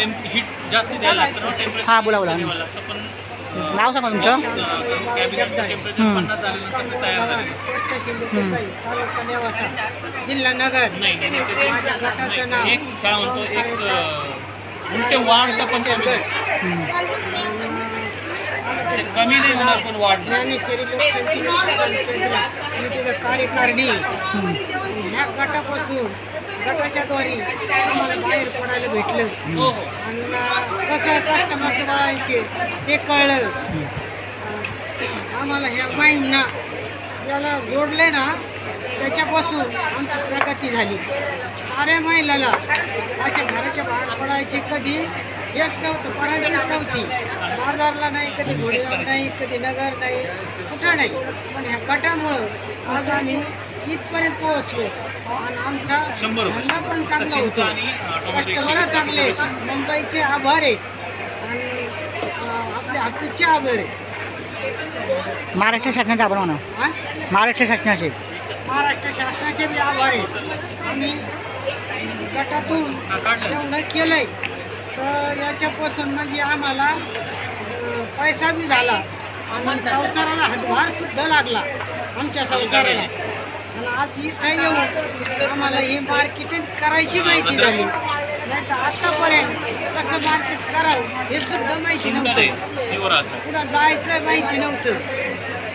Heat जास्त द्यायला लागतं ना टेम्परेचर हा, बोला, बोला. द्यावं लागतं पण नाव सांगा तुमचं कॅबिनेटचं टेम्परेचर. पन्नास झाल्यानंतर ते तयार झालेलं असतं जिल्हा नगर नाही नाही, नाही, त्याचे- माझ्या गटाचं नाव एक काय म्हणतो एक अं, उलटे वाढतं पण कमी. ते कमी नाही होणार पण वाढणार. ज्ञानेश्वरी तिथं कार्यकारिणी ह्या गटापासून गटाच्या द्वारे आम्हाला बाहेर पडायला भेटलं. हो हो. आणि कसं कस्टमरचे बघायचे ते कळलं. आम्हाला ह्या माईंना याला जोडले ना त्याच्यापासून आमची प्रगती झाली. साऱ्या महिलाला पडायची कधी? यश नव्हतं परायचीच नव्हती. बाजारला नाही कधी घोडेगाव नाही कधी नगर नाही कुठं नाही. पण ह्या गटामुळं आज आम्ही इथपर्यंत पोहोचलो. आणि आमचा. धंदा पण चांगला होतो. कस्टमर. चांगले. मुंबईचे आभार आहेत आणि आपले हापूसचे आभार आहेत महाराष्ट्र शासनाचे आपण म्हणा हा? महाराष्ट्र शासनाचे. महाराष्ट्र शासनाचे बी आभार आहेत आम्ही गटातून. एवढं केलंय. तर याच्यापासून म्हणजे आम्हाला पैसा बी झाला. आणि संसाराला हातभार सुद्धा लागला. आमच्या संसाराला. आणि आज इथं येऊन आम्हाला ही मार्केटिंग करायची माहिती झाली. नाही तर आतापर्यंत कसं मार्केट करावं हे सुद्धा माहिती नव्हतं. आहे. पुढं जायचं माहिती नव्हतं.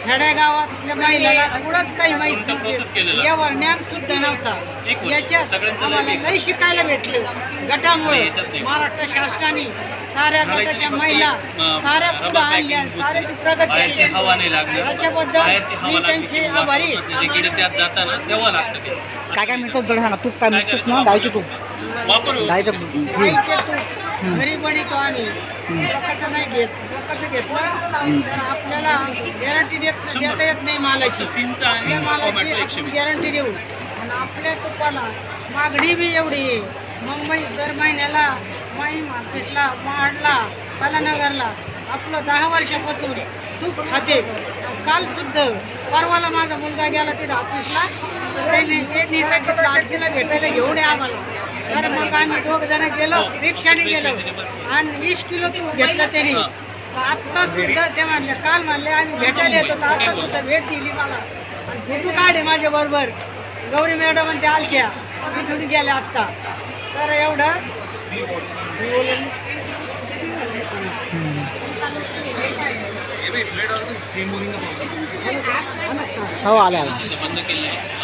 खेड्यागावातल्या महिलाला पुढंच काही माहिती. नव्हतं यावर ज्ञान सुद्धा नव्हता. याच्यात आम्हाला लई शिकायला भेटलं. गटामुळे. महाराष्ट्र शासनाने साऱ्या गटाच्या महिला साऱ्या पुढं आणल्या साऱ्याची प्रगती केली. याच्याबद्दल मी त्यांचे आभारी ते काय काय मिळतं तूप काय मिळतं? ना तूप. व्यवस्थित. गाईचं तूप. घरी बनवतो आम्ही. लोकांचं नाही घेत. लोकांचं घेतलं तर आपल्याला गॅरंटी देत देता येत नाही मालाची. आपल्या मालाची गॅरंटी देऊ. आणि आपल्या तुपाला मागणी बी एवढी. आहे मुंबईत दर महिन्याला माई मार्केटला महाडला कलानगरला आपलं दहा वर्षापासून तूप खाते. काल सुद्धा परवाला माझा मुलगा गेला तिथं ऑफिसला त्याने त्यांनी सांगितलं आजीला भेटायला घेऊन ये आम्हाला. तर मग आम्ही दोघ जण गेलो रिक्षाने गेलो. आणि वीस किलो तूप घेतलं त्यांनी. आत्ता सुद्धा ते म्हणले काल म्हणले आम्ही भेटायला येतो तर आता सुद्धा भेट दिली मला. आणि फोटो काढे माझ्या बरोबर. गौरी मॅडम आणि त्या आलक्या तिथून गेल्या आत्ता. तर एवढं. हो आले आले. बंद केलं आहे.